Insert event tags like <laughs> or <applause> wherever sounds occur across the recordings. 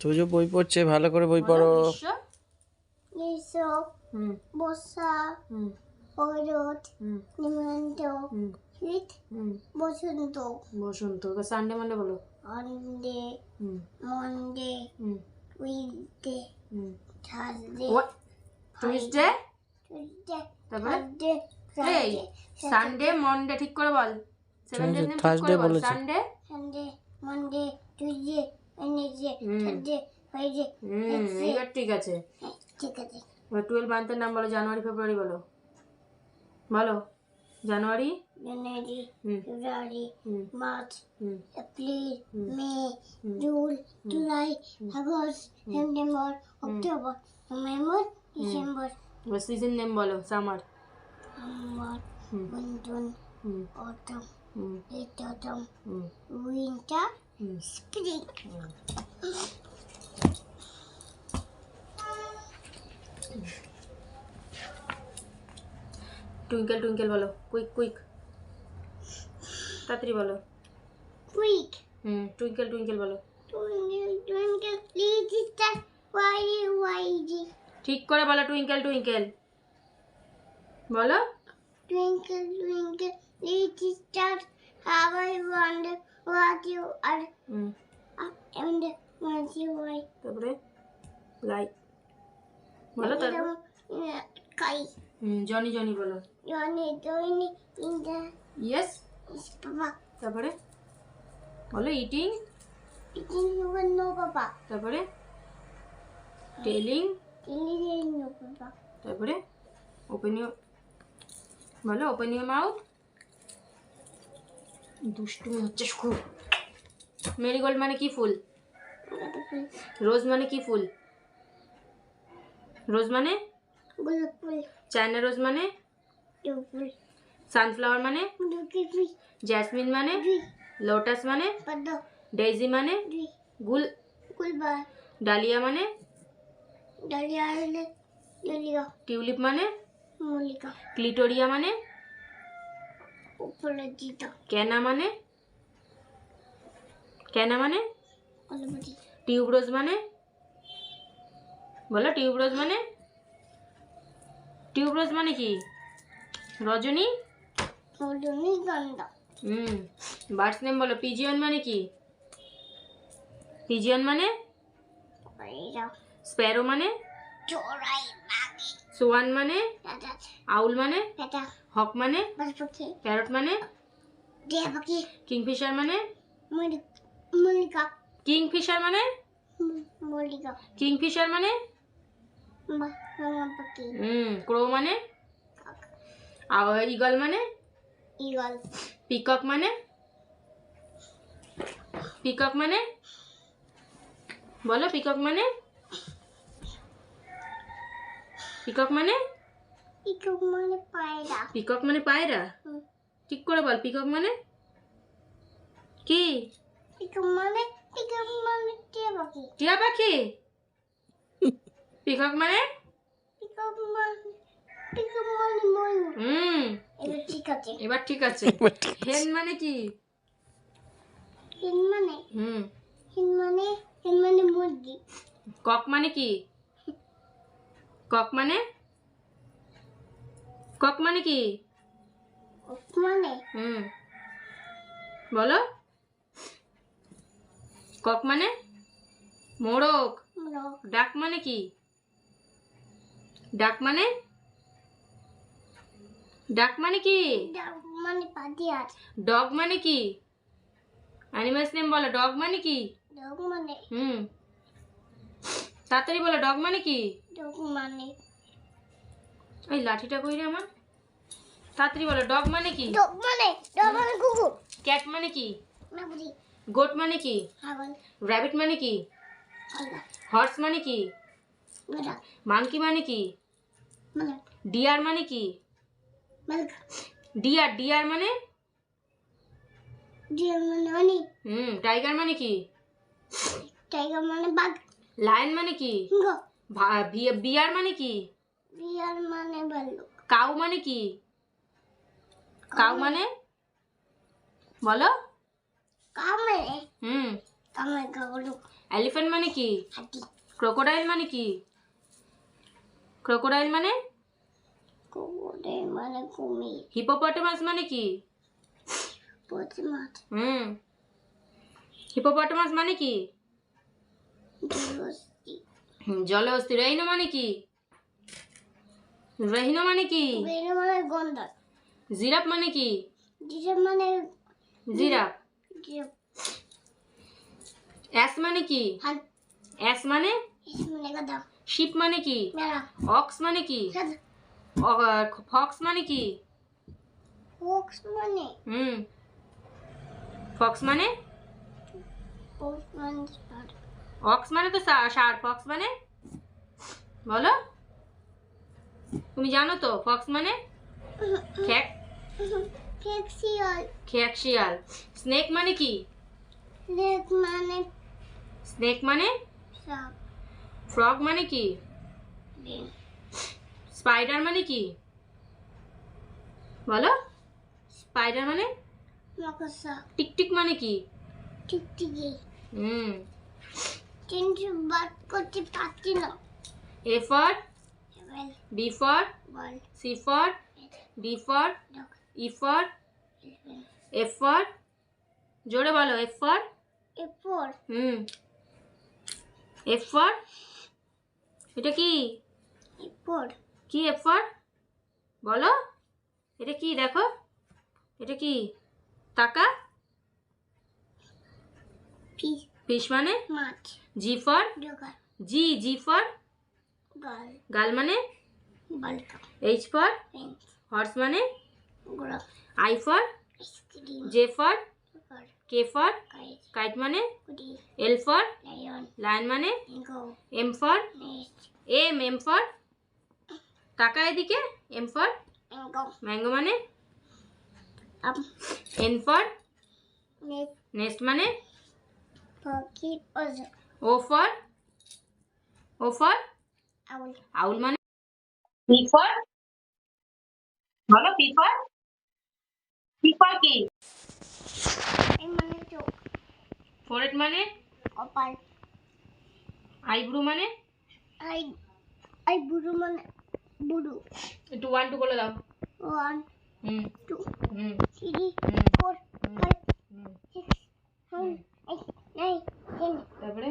তুজো বই পড়ছে ভালো করে বই পড়ো। হুম। হেমন্ত হুম। শীত হুম। বসন্ত। বসন্ত সানডে মানডে বলো। Hmm. Monday hmm. Thursday Tuesday Tuesday তারপরে? থার্সডে এই সানডে মনডে ঠিক করে বল। সেভেন ডেজ ঠিক করে বল। বলেছ। সানডে সানডে মনডে টিউসডে ঠিক আছে। ঠিক আছে। এবার টুয়েলভ মান্থের নাম বলো জানুয়ারি ফেব্রুয়ারি বলো। বলো January January February March April May June July August September October November December এবার সিজন নেম বলো summer hmm. Winter autumn autumn winter twinkle twinkle বলো কুইক কুইক তাড়াতাড়ি বলো কুইক হুম টুইঙ্কেল টুইঙ্কেল বলো twinkle twinkle little star why ওয়াইজি ঠিক করে বলো twinkle twinkle বলো। Twinkle, twinkle, little star, how I wonder what you up and what you are. তারপরে লাই বলো তারপর হুম জনি জনি বলো Johnny, Johnny, in the yes Papa. তারপরে বলো ইটিং will know Papa. তারপরে telling Telling you know Papa. তারপরে open your বলো open your mouth দুষ্টুমি হচ্ছে খুব মেরিগোল্ড মানে কি ফুল রোজ মানে কি ফুল রোজ মানে Gulapul, চায়না রোজ মানে Dupul, সানফ্লাওয়ার মানে Dukipi, জ্যাসমিন মানে Dui, লোটাস মানে Pado, ডেইজি মানে Dui, গুল Gulba, ডালিয়া মানে Dalia, Dalia, টিউলিপ মানে Molika, ক্লিটোরিয়া মানে ক্যানা মানে? ক্যানা মানে? টিউবরোজ মানে? বলো টিউবরোজ মানে? টিউবরোজ মানে কি? রজনী? হুম বার্ডস নেম বলো। পিজিয়ন মানে কি? পিজিয়ন মানে? স্প্যারো মানে? সোয়ান মানে? আউল মানে? হক মানে? Baspaki, প্যারট মানে? Devaki, কিংফিশার মানে? Molika, কিংফিশার মানে? Molika, কিংফিশার মানে? Mamapaki, হুম ক্রো মানে? ইগল মানে? Eagle, পিকক মানে? পিকক মানে? বলো পিকক মানে? পিকক মানে? Ikumane Paira, পিকক মানে পায়রা? ঠিক করে বল পিকক মানে? কি? Ikumane, Ikumane Devaki, টিয়া পাখি। পিকক মানে? Ikumane Moyu, হুম। এবার ঠিক আছে। এবার ঠিক আছে। <laughs> হেন মানে কি? হিন মানে হুম। হিন মানে হিন মানে মুরগি। কক মানে কি? কক মানে? কক মানে কি? মানে? হুম। বলো। কক মানে? মোরগ মোরগ ডাক মানে কি? ডাক মানে? ডাক মানে কি? মানে ডগ মানে কি? অ্যানিমালস নেম বলো ডগ মানে কি? ডগ মানে। হুম। তাড়াতাড়ি বলো ডগ মানে কি? ডগ মানে। এই লাঠিটা কই রে আমার? তাড়াতাড়ি বলো ডগ মানে কি ডগ মানে ডগ মানে কুকুর ক্যাট মানে কি গোট মানে কি র্যাবিট মানে কি হর্স মানে কি মাংকি মানে কি মানে ডিয়ার মানে কি ডিয়ার ডিয়ার মানে ডিয়ার মানে অনি হুম টাইগার মানে কি টাইগার মানে বাঘ লায়ন মানে কি বিয়ার মানে কি বিয়ার মানে ভাল্লুক কাউ মানে কি কাউ মানে? বলো। কাউ মানে হুম। আমার গরু এলিফ্যান্ট মানে কি? হাতি। ক্রোকোডাইল মানে কি? ক্রোকোডাইল মানে? কুকুরে মানে কুমির। হিপোপটেমাস মানে কি? পচি মাছ হুম। হিপোপটেমাস মানে কি? জলে অস্থি রেহিনো মানে কি? রেহিনো মানে কি? বেড়ে মানে গন্ডা জিরাফ মানে কি? যেটা মানে জিরাফ অ্যাস মানে কি? হাত অ্যাস মানে? এসে মানে শিপ মানে কি? অক্স মানে কি? ফক্স মানে কি? ফক্স মানে? হুম। ফক্স মানে? ফক্স মানে। অক্স মানে তো ষাঁড় ফক্স মানে? বলো। তুমি জানো তো ফক্স মানে? খ্যাক। খ্যাক শিয়াল স্নেক মানে কি? লেক মানে স্নেক মানে? ফ্রগ মানে কি? স্পাইডার মানে কি? বলো। স্পাইডার মানে? টিকটিক মানে কি? টিকটিকি। হুম। কিন্তু বাদ করতে পারছি না। A for B for C for D for E for F for জোরে বলো এফ ফর এরপর হুম। এফ ফর এটা কি? এরপর কি এফ ফর বলো এটা কি দেখো এটা কি? টাকা? ফিশ মানে? মাছ। G for G G for girl. Girl মানে? এইচ ফর হর্স মানে? I for ice cream J for sugar K for kite. Kite মানে? কুডি। L for lion. লায়ন মানে? Ego. M for nest M M for টাকা এদিকে? M for ego mango মানে? আম। N for nest next মানে? পকি ওজ। ও for? O for owl. Owl মানে? P for বলো পি ফর পি ফর কি? মানে চোখ মানে? কপাল আইব্রু মানে? আই আই বুড়ো মানে বুড়ো একটু ওয়ান টু বলে দাও ওয়ান তারপরে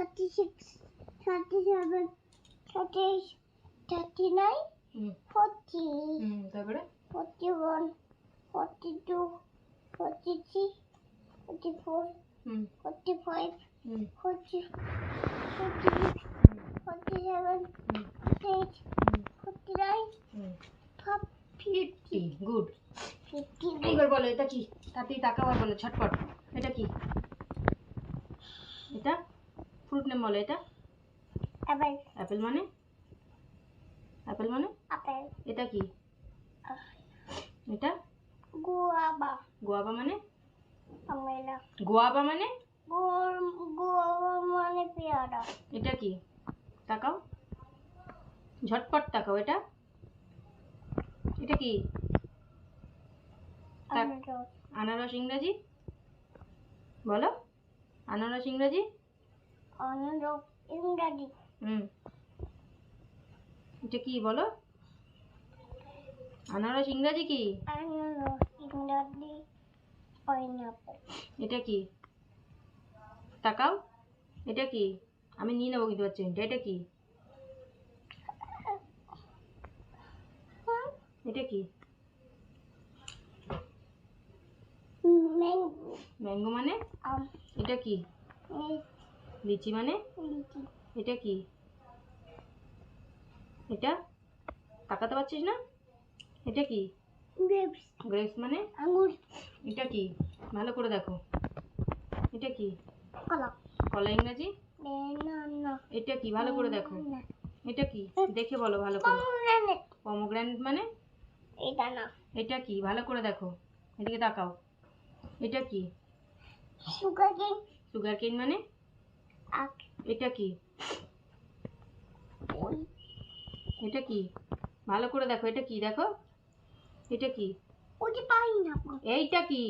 thirty six thirty seven thirty thirty nine forty তারপরে? Forty one forty two forty three forty four forty five forty forty six forty seven forty eight forty nine fifty good fifty এইবার বলো এটা কি? তাতেই তাকাও আর বলো ছটপট। এটা কি? ফ্রুট নেম বলো এটা? অ্যাপেল অ্যাপেল মানে? অ্যাপেল মানে? আপেল এটা কি? এটা? গুয়াবা গোয়াবা মানে? আমেলা গোয়াবা মানে? গুয়াবা মানে পেয়ারা। এটা কি? তাকাও। ঝটপট তাকাও এটা। এটা কি? আনারস আনারস ইংরাজি? বলো। আনারস ইংরাজি? আনারস ইংরাজি। হুম। এটা কি বলো? আনারস ইংরাজি কি? আনারস ইংরাজি পাইনাপেল এটা কি? তাকাও। এটা কি? আমি নিয়ে নেব কিন্তু পারছি এটা কি? এটা কি? ম্যাঙ্গো। ম্যাঙ্গো মানে? এটা কি? লিচি মানে? এটা কি? এটা? তাকাতে পারছিস না? এটা কি? গ্রেপস। মানে? আঙুর। এটা কি? ভালো করে দেখো। এটা কি? কলা। কলা ইংরাজি? এটা কি? ভালো করে দেখো। এটা কি? দেখে বলো ভালো করে। পমগ্রানেট মানে? এটা না। এটা কি? ভালো করে দেখো। এদিকে তাকাও। এটা কি? সুগার কেন? সুগার কেন মানে? এটা কি? ওই এটা কি? ভালো করে দেখো এটা কি দেখো? এটা কি? ওটি পাই না এইটা কি?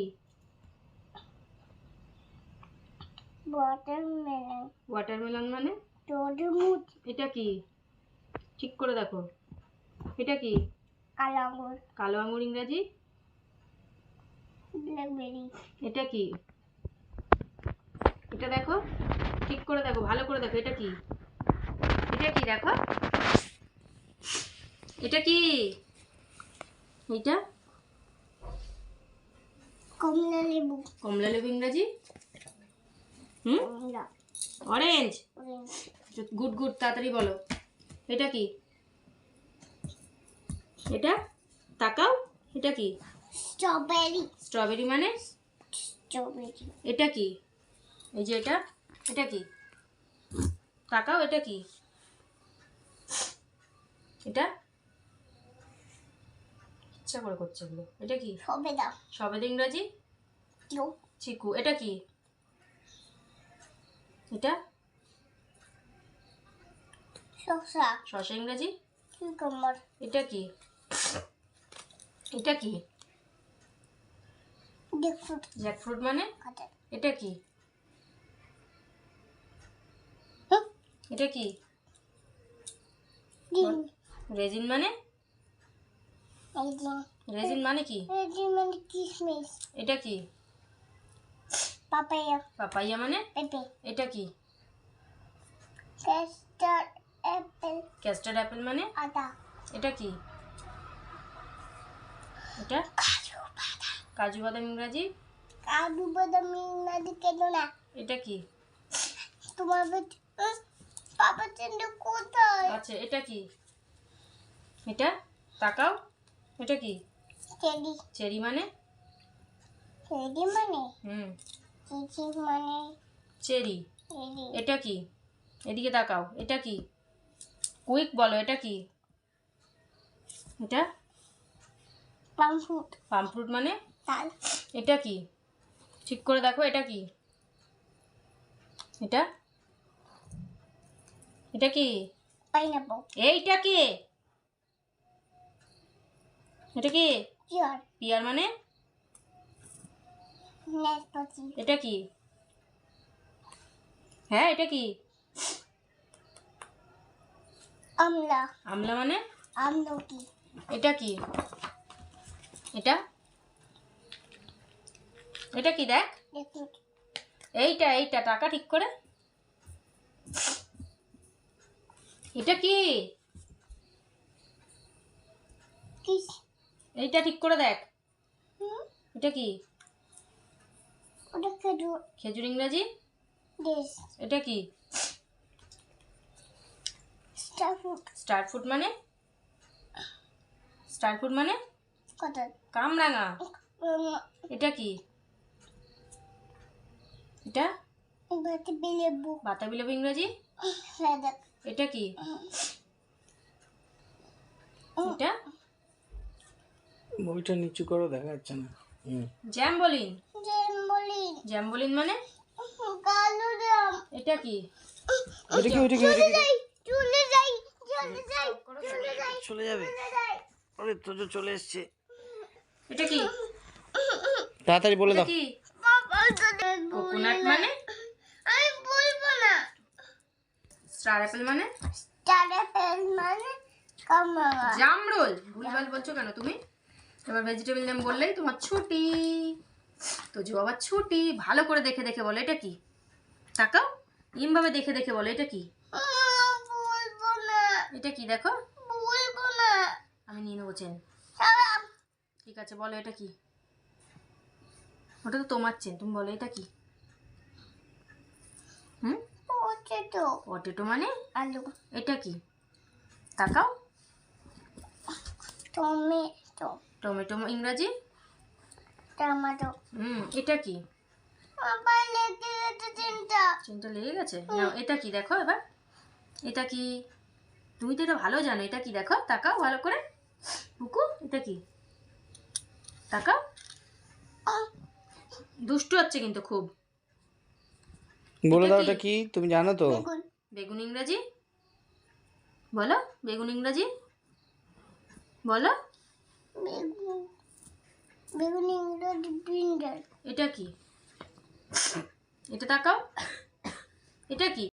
ওয়াটারমেলন ওয়াটারমেলন মানে? তরমুজ। এটা কি? ঠিক করে দেখো। এটা কি? কালো আঙুর কালো আঙুর ইংরাজি? ব্ল্যাকবেরি এটা কি? এটা দেখো। ঠিক করে দেখো ভালো করে দেখো এটা কি? এটা কি দেখো? এটা কি? এটা? কমলা লেবু। কমলা লেবু ইংরাজি? হুম? অরেঞ্জ গুড গুড তাড়াতাড়ি বলো। এটা কি? এটা? তাকাও। এটা কি? স্ট্রবেরি স্ট্রবেরি মানে? স্ট্রবেরি এটা কি? এই যে এটা? এটা কি? তাকাও এটা কি? এটা? ইচ্ছা করে করছে এগুলো। এটা কি? সবেদা। সবেদ ইংরাজি? চিকু। এটা কি? এটা? শসা। শসা ইংরাজি? কিউকাম্বার। এটা কি? এটা কি? গ্রেপফ্রুট জ্যাকফ্রুট মানে? এটা কি? এটা কি? রেজিন মানে? রেজিন মানে কি? রেডি মানে কিশমিশ এটা কি? পাপায়া। পাপাইয়া মানে? পেঁপে। এটা কি? Custard Apple. ক্যাস্টার্ড অ্যাপেল মানে? আটা এটা কি? এটা? কাজু বাদাম। কাজু বাদাম ইংরাজি? কাজু বাদাম ইংরাজি কেন না? এটা কি? তোমার পাপা চেন্ডু কোথায়? আচ্ছা এটা কি? এটা? তাকাও। এটা কি? চেরি। চেরি মানে? চেরি মানে? হুম। চিচি মানে? চেরি। এটা কি? এদিকে তাকাও। এটা কি? কুইক বলো এটা কি? এটা? পাম ফ্রুট পাম ফ্রুট মানে এটা কি? ঠিক করে দেখো এটা কি? এটা? এটা কি? পাইনাপল এইটা কি? এটা কি? চিয়ার পিয়ার মানে? নাশপাতি এটা কি? হ্যাঁ এটা কি? আমলা আমলা মানে? আমলকি এটা কি? এটা? এটা কি দেখ? এইটা এইটা টাকা ঠিক করে। এটা কি? এইটা ঠিক করে দেখ। এটা কি? খেজুর। ইংরাজি? এটা কি? স্টার ফুড মানে? স্টার ফুড মানে? কামরাঙা। এটা কি? এটা? বাতি লেবু। বাতাবি লেবু ইংরাজি? এটা কি? এটা? বইটা নিচু করো দেখা যাচ্ছে না। জ্যাম্বলিন। জেম্বলিন জ্যাম্বলিন মানে? কালো রাম এটা কি? ওইটা কি ওইটা কি যাই চলে যাই চলে যাই চলে যাই চলে যাবে। আরে তো তো চলে এসছে। এটা কি? তাড়াতাড়ি বলে এটা দাও কি কোকোনাট মানে আমি বলব না স্টার অ্যাপেল মানে? স্টারে পেন মানে কামরা জামরুল। ভুলভাল বলছো কেন তুমি? এবার ভেজিটেবল নেম বললেই তোমার ছুটি। তো যে বাবা ছুটি। ভালো করে দেখে দেখে বলো এটা কি? তাকাও। এমভাবে দেখে দেখে বলো এটা কি? এটা কি দেখো? বলব না। আমি নিয়ে নেব চেন। ঠিক আছে বলো এটা কি? ওটা তো তোমার চেন। তুমি বলো এটা কি? হুম? পটেটো। পটেটো মানে? আলু। এটা কি? তাকাও টমেটো। টমেটো ইংরাজি? টমেটো। হুম এটা কি? আবার লেগে গেছে তিনটা চেনটা লেগে গেছে? না এটা কি দেখো এবার। এটা কি? তুমি তো এটা ভালো জানো এটা কি দেখো? তাকাও ভালো করে। পুকু এটা কি? তাকাও। দুষ্টু হচ্ছে কিন্তু খুব। বলে এটা দাও কি? ওটা কি তুমি জানো তো? বেগুন। ইংরেজি ইংরাজি? বলো বেগুন ইংরাজি? বলো। বেগুন। ইংরাজি ব্রিঞ্জাল এটা কি? এটা তাকাও। এটা কি?